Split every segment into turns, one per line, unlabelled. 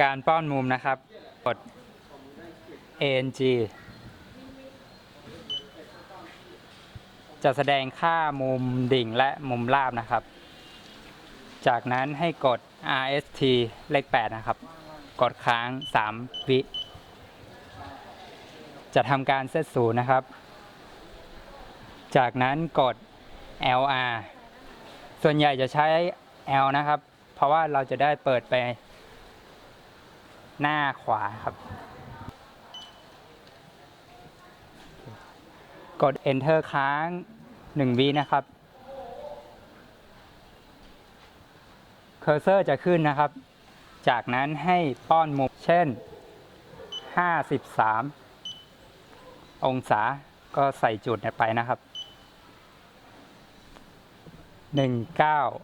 การป้อนมุมนะครับ กด ANG จะแสดงค่ามุมดิ่งและมุมราบนะครับ จากนั้นให้กด RST เลข 8 นะครับ กดค้าง 3 วิ จะทำการเซตศูนย์นะครับ จากนั้นกด LR ส่วนใหญ่จะใช้ L นะครับ เพราะว่าเราจะได้เปิดไป หน้าขวาครับ กด Enter ค้าง 1 วินะครับ เคอร์เซอร์จะขึ้นนะครับ จากนั้นให้ป้อนมุมเช่น 53 องศาก็ใส่จุดไปนะครับ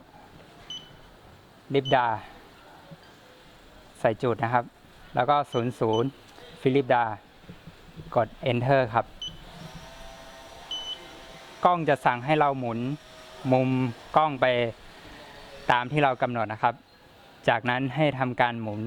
19 ลิปดา ใส่จุดนะครับ แล้วก็ 00 ฟิลิปดา กด Enter ครับ กล้องจะสั่งให้เราหมุนมุมกล้องไปตามที่เรากำหนดนะครับ จากนั้นให้ทำการหมุน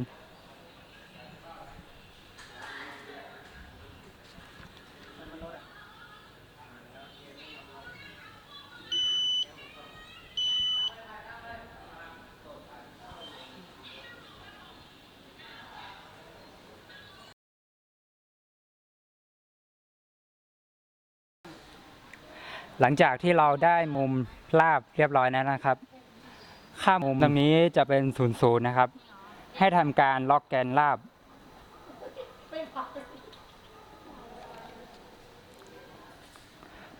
หลังจากที่เราได้มุมราบเรียบร้อยแล้วนะครับค่ามุมตรงนี้จะเป็นศูนย์ศูนย์นะครับ ให้ทำการล็อกแกนราบ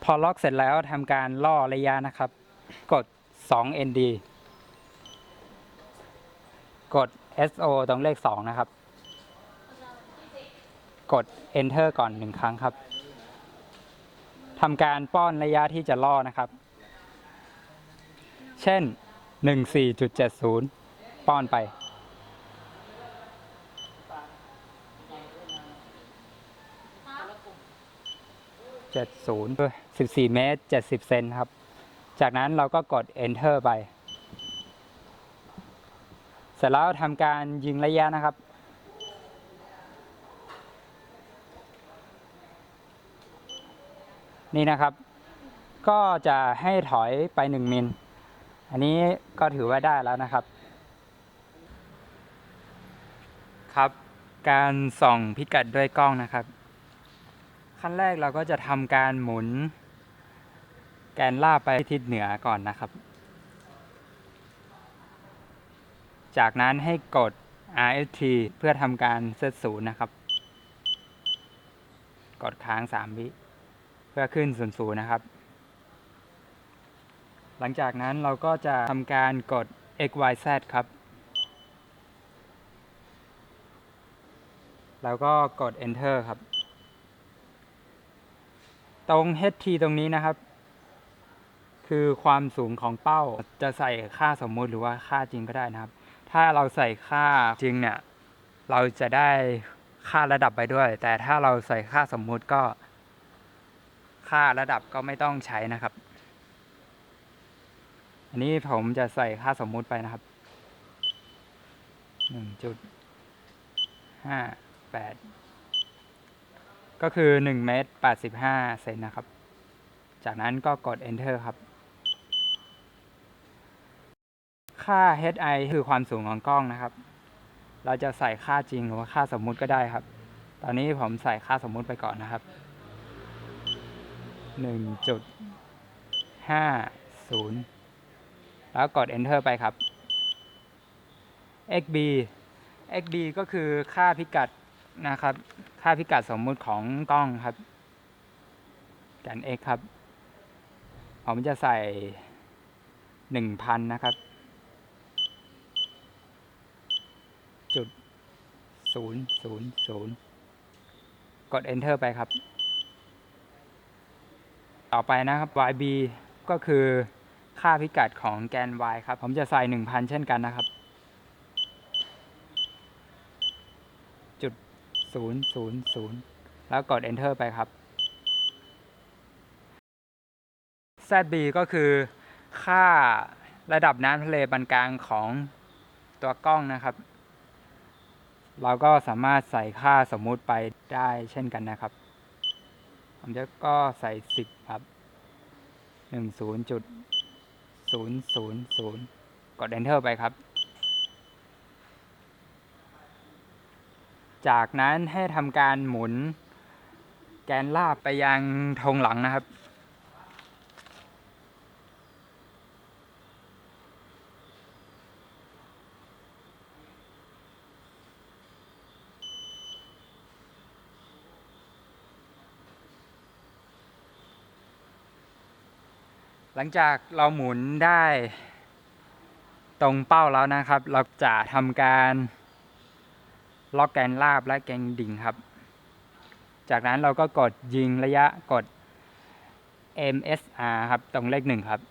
พอล็อกเสร็จแล้วทำการล่อระยะนะครับ กด 2 ND กด SO ตรงเลข 2 นะครับ กด Enter ก่อนหนึ่งครั้งครับ ทำการป้อนระยะที่จะล่อนะครับ เช่น 14.70 ป้อนไป 70 14 เมตร 70 เซนครับ จากนั้นเราก็กด Enter ไป เสร็จแล้วทำการยิงระยะนะครับ นี่นะครับ ก็จะให้ถอยไป 1มิล อันนี้ก็ถือว่าได้แล้วนะครับ ครับ การส่องพิกัดด้วยกล้องนะครับ ขั้นแรกเราก็จะทำการหมุน แกนล่าไปทิศเหนือก่อนนะครับ จากนั้นให้กด RST เพื่อทำการเซตศูนย์นะครับ กดค้าง 3 วิ เพื่อขึ้นศูนย์ศูนย์นะครับ หลังจากนั้นเราก็จะทำการกด x y z ครับ แล้วก็กด enter ครับ ตรง ht ตรงนี้นะครับ คือความสูงของเป้าจะใส่ค่าสมมุติหรือว่าค่าจริงก็ได้นะครับ ถ้าเราใส่ค่าจริงเนี่ย เราจะได้ค่าระดับไปด้วย แต่ถ้าเราใส่ค่าสมมุติก็ ค่าระดับก็ไม่ต้องใช้นะครับ อันนี้ผมจะใส่ค่าสมมุติไปนะครับหนึ่งจุดห้าแปดก็คือหนึ่งเมตรแปดสิบห้าเซนนะครับ จากนั้นก็กด enter ครับ ค่า hi คือความสูงของกล้องนะครับ เราจะใส่ค่าจริงหรือว่าค่าสมมุติก็ได้ครับ ตอนนี้ผมใส่ค่าสมมุติไปก่อนนะครับ หนึ่งจุดห้าศูนย์แล้วกด enter ไปครับ xb xb ก็คือค่าพิกัดนะครับ ค่าพิกัดสมมุติของกล้องครับแกน x ครับ ผมจะใส่หนึ่งพันนะครับ จุดศูนย์ศูนย์ศูนย์กด enter ไปครับ ต่อไปนะครับ yb ก็คือค่าพิกัดของแกน y ครับ ผมจะใส่ 1,000 เช่นกันนะครับ จุด 000 แล้วกด enter ไปครับ zb ก็คือค่าระดับน้ำทะเลปานกลางของตัวกล้องนะครับ เราก็สามารถใส่ค่าสมมุติไปได้เช่นกันนะครับ ผมจะก็ใส่ 10 หนึ่งศูนย์จุดศูนย์ศูนย์ศูนย์กดแดนเซอร์ไปครับ จากนั้นให้ทำการหมุนแกนลาบไปยังทงหลังนะครับ หลังจากเราหมุนได้ตรงเป้าแล้วนะครับ เราจะทำการล็อกแกนลาบและแกนดิ่งครับ จากนั้นเราก็กดยิงระยะกด MSR ครับตรงเลขหนึ่งครับ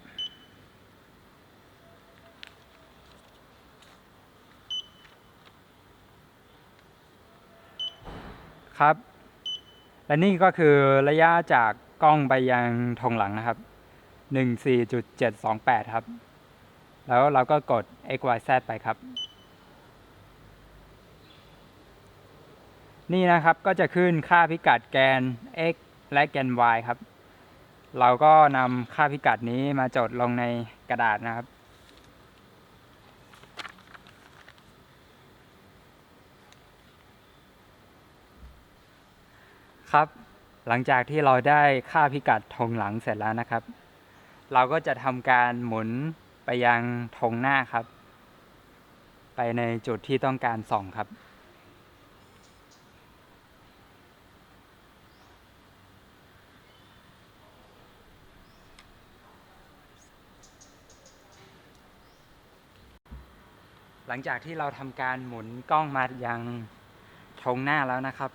ครับ และนี่ก็คือระยะจากกล้องไปยังธงหลังนะครับ 14.728 ครับ แล้วเราก็กด x y z ไปครับ นี่นะครับก็จะขึ้นค่าพิกัดแกน x และแกน y ครับ เราก็นำค่าพิกัดนี้มาจดลงในกระดาษนะครับครับ หลังจากที่เราได้ค่าพิกัดธงหลังเสร็จแล้วนะครับ เราก็จะทำการหมุนไปยังธงหน้าครับ ไปในจุดที่ต้องการส่องครับ หลังจากที่เราทำการหมุนกล้องมายังธงหน้าแล้วนะครับ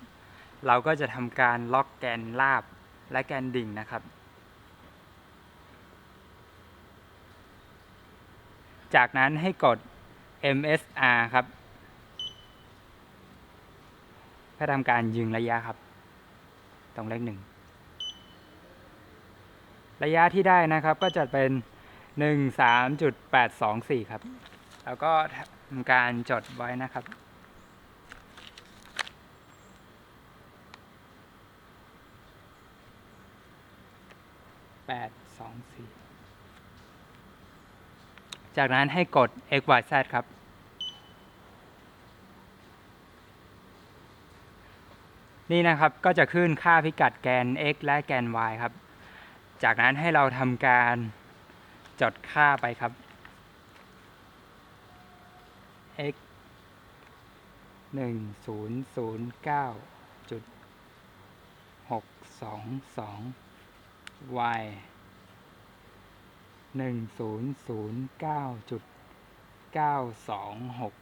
เราก็จะทำการล็อกแกนลาบและแกนดิ่งนะครับ จากนั้นให้กด MSR ครับเพื่อทำการยิงระยะครับ ตรงเลขหนึ่ง ระยะที่ได้นะครับก็จะเป็น 13.824 ครับ แล้วก็ทำการจดไว้นะครับแปดสองสี่ จากนั้นให้กด x y z ครับ นี่นะครับก็จะขึ้นค่าพิกัดแกน x และแกน y ครับ จากนั้นให้เราทำการจดค่าไปครับ x หนึ่งศูนย์ศูนย์เก้าจุดหกสองสอง y หนึ่งศูนย์ศูนย์เก้าจุดเก้าสองหก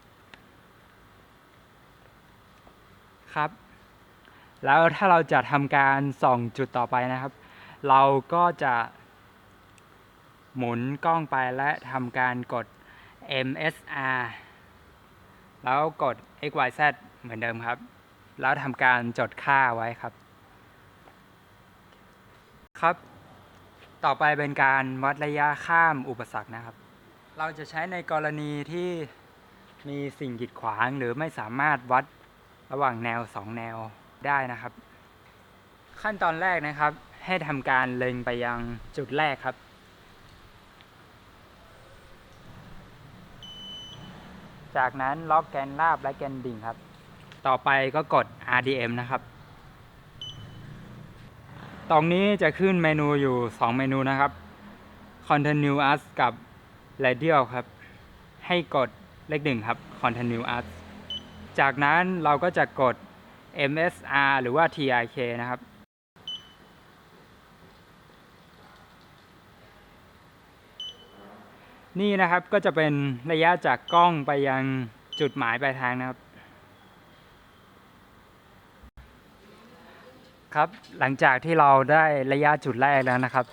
ครับ แล้วถ้าเราจะทำการส่องจุดต่อไปนะครับ เราก็จะหมุนกล้องไปและทำการกด MSR แล้วกด x y z เหมือนเดิมครับ แล้วทำการจดค่าไว้ครับ ครับ ต่อไปเป็นการวัดระยะข้ามอุปสรรคนะครับ เราจะใช้ในกรณีที่มีสิ่งกีดขวางหรือไม่สามารถวัดระหว่างแนวสองแนวได้นะครับ ขั้นตอนแรกนะครับ ให้ทำการเล็งไปยังจุดแรกครับ จากนั้นล็อกแกนราบและแกนดิ่งครับ ต่อไปก็กด RDM นะครับ ตรงนี้จะขึ้นเมนูอยู่ 2 เมนูนะครับ Continuous กับ Radial ครับ ให้กดเลขหนึ่งครับ Continuous จากนั้นเราก็จะกด MSR หรือว่า TIK นะครับ นี่นะครับก็จะเป็นระยะจากกล้องไปยังจุดหมายปลายทางนะครับ ครับหลังจากที่เราได้ระยะจุดแรกแล้วนะครับ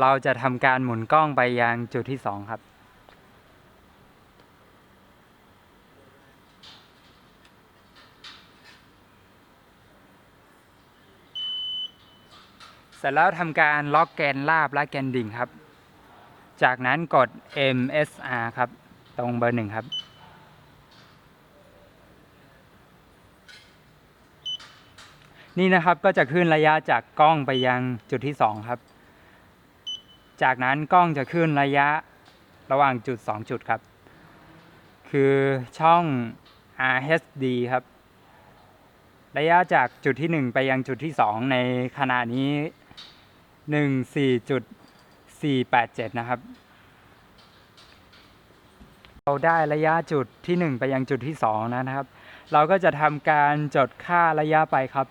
เราจะทำการหมุนกล้องไปยังจุดที่สองครับ เสร็จแล้วทำการล็อกแกนลาบและแกนดิ่งครับ จากนั้นกด MSR ครับ ตรงเบอร์หนึ่งครับ นี่นะครับก็จะขึ้นระยะจากกล้องไปยังจุดที่ 2 ครับ จากนั้นกล้องจะขึ้นระยะระหว่างจุด 2 จุดครับ คือช่อง RHD ครับ ระยะจากจุดที่ 1 ไปยังจุดที่ 2 ในขณะนี้ 14.487 นะครับ เราได้ระยะจุดที่ 1 ไปยังจุดที่ 2 นะครับ เราก็จะทำการจดค่าระยะไปครับ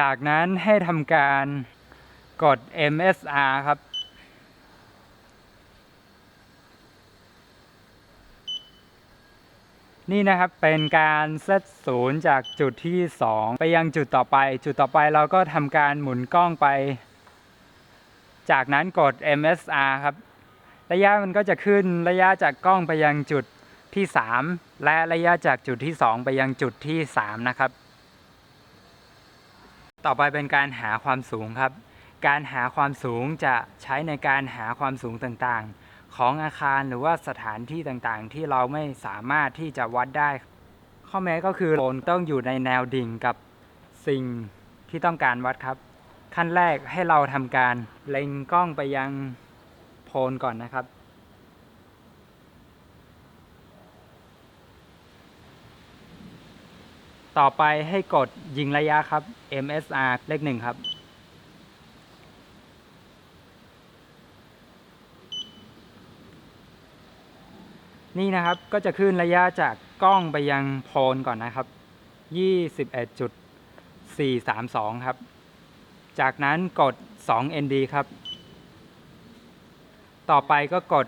จากนั้นให้ทำการกด MSR ครับ นี่นะครับเป็นการเซตศูนย์จากจุดที่ 2 ไปยังจุดต่อไป จุดต่อไปเราก็ทำการหมุนกล้องไป จากนั้นกด MSR ครับ ระยะมันก็จะขึ้นระยะจากกล้องไปยังจุดที่ 3 และระยะจากจุดที่ 2 ไปยังจุดที่ 3 นะครับ ต่อไปเป็นการหาความสูงครับ การหาความสูงจะใช้ในการหาความสูงต่างๆ ของอาคารหรือว่าสถานที่ต่างๆ ที่เราไม่สามารถที่จะวัดได้ ข้อแม้ก็คือโคนต้องอยู่ในแนวดิ่งกับสิ่งที่ต้องการวัดครับ ขั้นแรกให้เราทำการเล็งกล้องไปยังโพนก่อนนะครับ ต่อไปให้กดยิงระยะครับ MSR เลขหนึ่งครับ นี่นะครับก็จะขึ้นระยะจากกล้องไปยังโพนก่อนนะครับ 21.432 ครับ จากนั้นกด 2 ND ครับ ต่อไปก็กด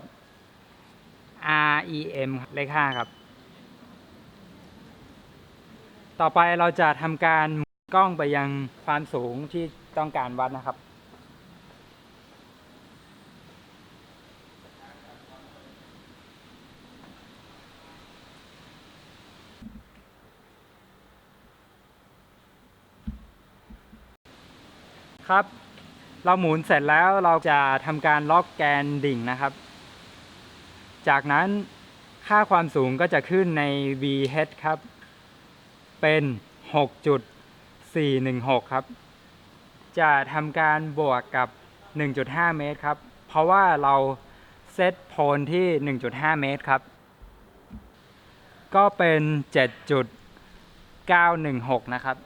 REM เลข5ครับ ต่อไปเราจะทำการหมุนกล้องไปยังความสูงที่ต้องการวัดนะครับ ครับ เราหมุนเสร็จแล้วเราจะทำการล็อกแกนดิ่งนะครับ จากนั้นค่าความสูงก็จะขึ้นใน VH ครับ เป็น 6.416 ครับ จะทำการบวกกับ 1.5 เมตรครับ เพราะว่าเราเซตโพลที่ 1.5 เมตรครับ ก็เป็น 7.916 นะครับ